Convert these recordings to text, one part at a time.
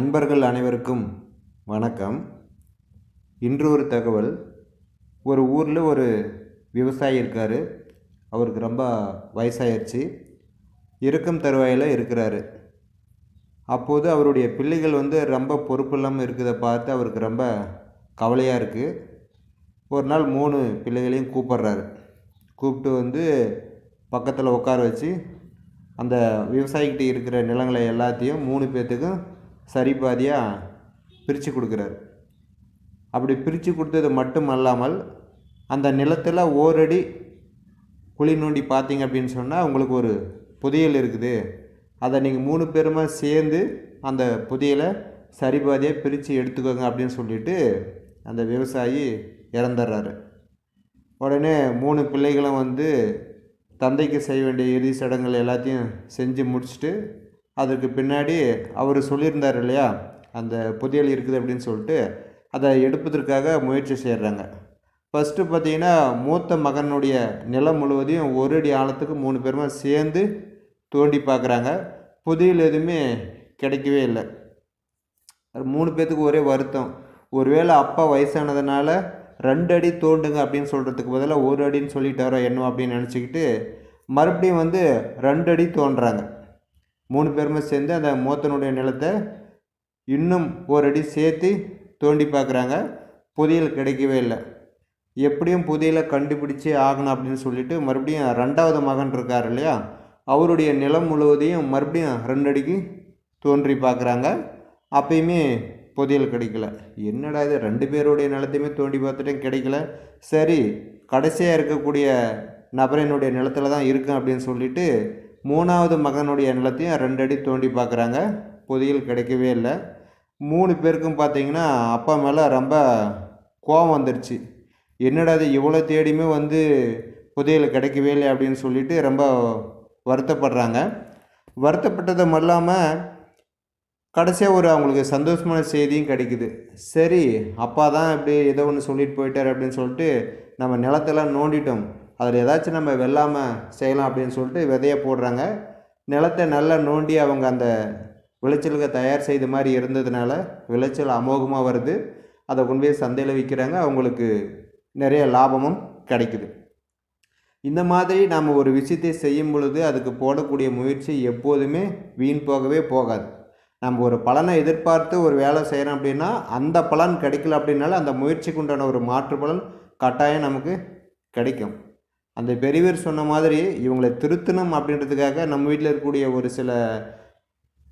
நண்பர்கள் அனைவருக்கும் வணக்கம். இன்று ஒரு தகவல். ஒரு ஊரில் ஒரு விவசாயி இருக்கார். அவருக்கு ரொம்ப வயசாயிருச்சு. இருக்கும் தருவாயில் இருக்கிறாரு. அப்போது அவருடைய பிள்ளைகள் வந்து ரொம்ப பொறுப்பு இல்லாமல் இருக்கிறத பார்த்து அவருக்கு ரொம்ப கவலையாக இருக்குது ஒரு நாள் மூணு பிள்ளைகளையும் கூப்பிட்றாரு. கூப்பிட்டு வந்து பக்கத்தில் உட்கார வச்சு அந்த விவசாயிக்கிட்ட இருக்கிற நிலங்களை எல்லாத்தையும் மூணு பேர்த்துக்கும் சரி பாதியாக பிரித்து கொடுக்குறாரு. அப்படி பிரித்து கொடுத்தது மட்டும் அல்லாமல் அந்த நிலத்தில் ஓரடி குழி நோண்டி பார்த்தீங்க அப்படின்னு சொன்னால் உங்களுக்கு ஒரு புதையல் இருக்குது. அதை நீங்கள் மூணு பேருமா சேர்ந்து அந்த புதையலை சரிபாதியாக பிரித்து எடுத்துக்கோங்க அப்படின்னு சொல்லிட்டு அந்த விவசாயி இறந்துடுறாரு. உடனே மூணு பிள்ளைகளும் வந்து தந்தைக்கு செய்ய வேண்டிய இறுதி சடங்குகள் எல்லாத்தையும் செஞ்சு முடிச்சுட்டு அதுக்கு பின்னாடி அவர் சொல்லியிருந்தார் இல்லையா அந்த புதையல் இருக்குது அப்படின்னு சொல்லிட்டு அதை எடுப்பதற்காக முயற்சி செய்கிறாங்க ஃபஸ்ட்டு பார்த்தீங்கன்னா மூத்த மகனுடைய நிலம் முழுவதையும் ஒரு அடி ஆழத்துக்கு மூணு பேருமா சேர்ந்து தோண்டி பார்க்குறாங்க. புதையல் எதுவுமே கிடைக்கவே இல்லை. மூணு பேர்த்துக்கு ஒரே வருத்தம். ஒருவேளை அப்பா வயசானதுனால ரெண்டு அடி தோண்டுங்க அப்படின்னு சொல்கிறதுக்கு பதிலாக ஒரு அடின்னு சொல்லிட்டாரோ என்னவோ அப்படின்னு நினச்சிக்கிட்டு மறுபடியும் வந்து ரெண்டு அடி தோன்றாங்க. மூணு பேருமே சேர்ந்து அந்த மூத்தனுடைய நிலத்தை இன்னும் ஒரு அடி சேர்த்து தோண்டி பார்க்குறாங்க. புதையல் கிடைக்கவே இல்லை. எப்படியும் புதையலை கண்டுபிடிச்சே ஆகணும் அப்படின்னு சொல்லிட்டு மறுபடியும் ரெண்டாவது மகன் இருக்கார் இல்லையா? அவருடைய நிலம் முழுவதையும் மறுபடியும் ரெண்டு அடிக்கு தோன்றி பார்க்குறாங்க. அப்பயுமே புதையல் கிடைக்கல. என்னடா இது? ரெண்டு பேருடைய நிலத்தையுமே தோண்டி பார்த்துட்டேன் கிடைக்கல. சரி கடைசியாக இருக்கக்கூடிய நபரினுடைய நிலத்தில் தான் இருக்கும் அப்படின்னு சொல்லிட்டு மூணாவது மகனுடைய நிலத்தையும் ரெண்டு அடி தோண்டி பார்க்குறாங்க. புதையல் கிடைக்கவே இல்லை. மூணு பேருக்கும் பார்த்தீங்கன்னா அப்பா மேலே ரொம்ப கோபம் வந்துடுச்சு என்னடா இது இவ்வளோ தேடியுமே வந்து புதையல் கிடைக்கவே இல்லை அப்படின்னு சொல்லிட்டு ரொம்ப வருத்தப்படுறாங்க. வருத்தப்பட்டதும் இல்லாமல் கடைசியாக ஒரு அவங்களுக்கு சந்தோஷமான செய்தியும் கிடைக்குது. சரி அப்பா தான் இப்படி ஏதோ ஒன்று சொல்லிட்டு போயிட்டார் அப்படின்னு சொல்லிட்டு நம்ம நிலத்தெல்லாம் நோண்டிட்டோம். அதில் ஏதாச்சும் நம்ம வெள்ளாமல் செய்யலாம் அப்படின்னு சொல்லிட்டு விதைய போடுறாங்க. நிலத்தை நல்லா நோண்டி அவங்க அந்த விளைச்சலுக்கு தயார் செய்த மாதிரி இருந்ததுனால விளைச்சல் அமோகமாக வருது. அதை கொண்டு போய் சந்தையில் விற்கிறாங்க. அவங்களுக்கு நிறைய லாபமும் கிடைக்குது. இந்த மாதிரி நாம் ஒரு விஷயத்தை செய்யும் பொழுது அதுக்கு போடக்கூடிய முயற்சி எப்போதுமே வீண் போகவே போகாது. நம்ம ஒரு பலனை எதிர்பார்த்து ஒரு வேலை செய்கிறோம் அப்படின்னா அந்த பலன் கிடைக்கல அப்படின்னாலும் அந்த முயற்சிக்கு உண்டான ஒரு மாற்று பலன் கட்டாயம் நமக்கு கிடைக்கும். அந்த பெரியவர் சொன்ன மாதிரி இவங்களை திருத்தணும் அப்படின்றதுக்காக நம்ம வீட்டில் இருக்கக்கூடிய ஒரு சில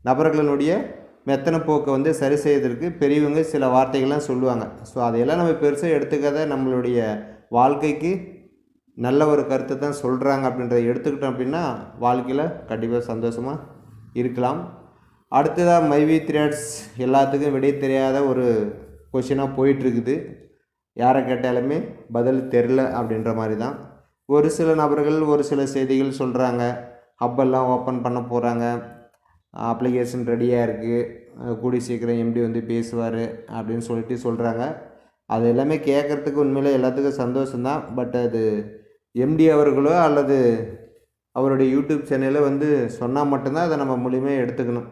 நபர்களினுடைய மெத்தனை போக்கை வந்து சரி செய்வதற்கு பெரியவங்க சில வார்த்தைகள்லாம் சொல்லுவாங்க. ஸோ அதையெல்லாம் நம்ம பெருசாக எடுத்துக்காத நம்மளுடைய வாழ்க்கைக்கு நல்ல ஒரு கருத்தை தான் சொல்கிறாங்க அப்படின்றத எடுத்துக்கிட்டோம் அப்படின்னா வாழ்க்கையில் கண்டிப்பாக சந்தோஷமாக இருக்கலாம். அடுத்ததாக மைவி த்ரேட்ஸ் எல்லாத்துக்கும் விடை தெரியாத ஒரு கொஷினாக போயிட்டுருக்குது யாரை கேட்டாலுமே பதில் தெரில அப்படின்ற மாதிரி தான். ஒரு சில நபர்கள் ஒரு சில செய்திகள் சொல்கிறாங்க ஹப்பெல்லாம் ஓப்பன் பண்ண போகிறாங்க அப்ளிகேஷன் ரெடியாக இருக்குது கூடி சீக்கிரம் எம்டி வந்து பேசுவார் அப்படின்னு சொல்லிட்டு சொல்கிறாங்க அது எல்லாமே கேட்குறதுக்கு உண்மையிலே எல்லாத்துக்கும் சந்தோஷம்தான். பட் அது எம்டி அவர்களோ அல்லது அவருடைய யூடியூப் சேனலில் வந்து சொன்னால் மட்டும்தான் அதை நம்ம மூலியமாக எடுத்துக்கணும்.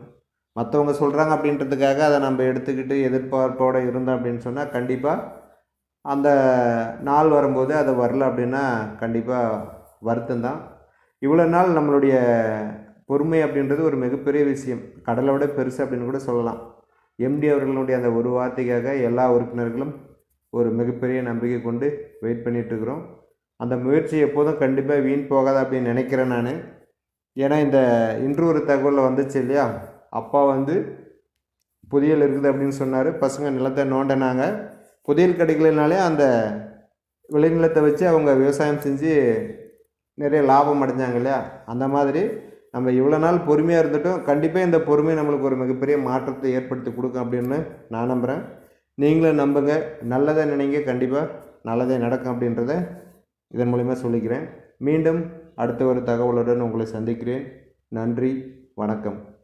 மற்றவங்க சொல்கிறாங்க அப்படின்றதுக்காக அதை நம்ம எடுத்துக்கிட்டு எதிர்பார்ப்போடு இருந்தோம் அப்படின்னு சொன்னால் கண்டிப்பாக அந்த நாள் வரும்போது அது வரல அப்படின்னா கண்டிப்பாக வருத்தம் தான் இவ்வளோ நாள் நம்மளுடைய பொறுமை அப்படின்றது ஒரு மிகப்பெரிய விஷயம். கடலை விட பெருசு அப்படின்னு கூட சொல்லலாம். எம்டி அவர்களுடைய அந்த ஒரு வார்த்தைக்காக எல்லா உறுப்பினர்களும் ஒரு மிகப்பெரிய நம்பிக்கை கொண்டு வெயிட் பண்ணிகிட்ருக்குறோம் அந்த முயற்சி எப்போதும் கண்டிப்பாக வீண் போகாது அப்படின்னு நினைக்கிறேன் நான். ஏன்னா இந்த இன்று ஒரு தகவலில் வந்துச்சு இல்லையா? அப்பா வந்து புதியல் இருக்குது அப்படின்னு சொன்னார். பசங்க நிலத்தை நோண்டினாங்க. புதையல் கிடைக்கலனாலே அந்த விளைநிலத்தை வச்சு அவங்க விவசாயம் செஞ்சு நிறைய லாபம் அடைஞ்சாங்க இல்லையா? அந்த மாதிரி நம்ம இவ்வளோ நாள் பொறுமையாக இருந்துட்டும். கண்டிப்பாக இந்த பொறுமை நம்மளுக்கு ஒரு மிகப்பெரிய மாற்றத்தை ஏற்படுத்தி கொடுக்கும் அப்படின்னு நான் நம்புகிறேன் நீங்களும் நம்புங்க. நல்லதை நினைங்க. கண்டிப்பாக நல்லதே நடக்கும் அப்படின்றத இதன் மூலிமா சொல்லிக்கிறேன். மீண்டும் அடுத்த ஒரு தகவலுடன் உங்களை சந்திக்கிறேன். நன்றி. வணக்கம்.